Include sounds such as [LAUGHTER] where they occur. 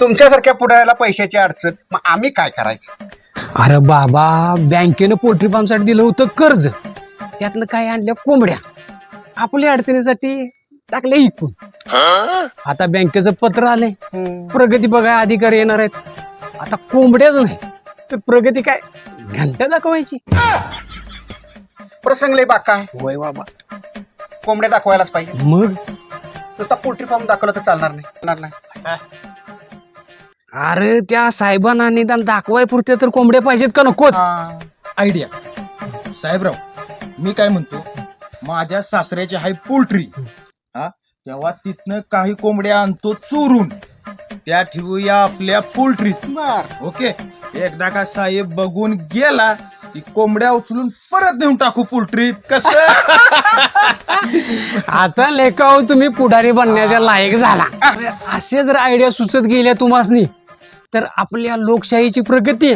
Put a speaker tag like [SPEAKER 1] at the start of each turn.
[SPEAKER 1] तुमच्यासारख्या पुढाऱ्याला पैशाची अडचण. मग आम्ही काय करायचं?
[SPEAKER 2] अरे बाबा बँकेनं पोल्ट्री फार्मसाठी दिलं होतं कर्ज. त्यातनं काय आणल्या कोंबड्या. आपल्या अडचणीसाठी टाकले इकून. आता बँकेचं पत्र आलंय. प्रगती बघाय अधिकारी येणार आहेत. आता कोंबड्याच नाही तर प्रगती काय घंटा दाखवायची?
[SPEAKER 1] प्रसंग लय बाका आहे.
[SPEAKER 2] वय बाबा.
[SPEAKER 1] कोंबड्या दाखवायलाच पाहिजे.
[SPEAKER 2] मग?
[SPEAKER 1] नुसता पोल्ट्री फार्म दाखवलं तर चालणार नाही. चालणार नाही.
[SPEAKER 2] अरे त्या साहेबांना निदान दाखवाय पुरते तर कोंबड्या पाहिजेत का नकोच
[SPEAKER 1] हा.
[SPEAKER 3] आयडिया. साहेबराव मी काय म्हणतो? माझ्या सासऱ्याची हाय पोल्ट्री. हा? तेव्हा तिथनं काही कोंबड्या आणतो चोरून. त्या ठेवूया आपल्या पोल्ट्रीत. ओके? एकदा का साहेब बघून गेला की कोंबड्या उचलून परत नेऊन टाकू पोल्ट्रीत कस? [LAUGHS]
[SPEAKER 2] आता लेखाव तुम्ही पुढारी बनण्याच्या लायक झाला. असे जर आयडिया सुचत गेल्या तुम्हासनी तर आपल्या लोकशाहीची प्रगती.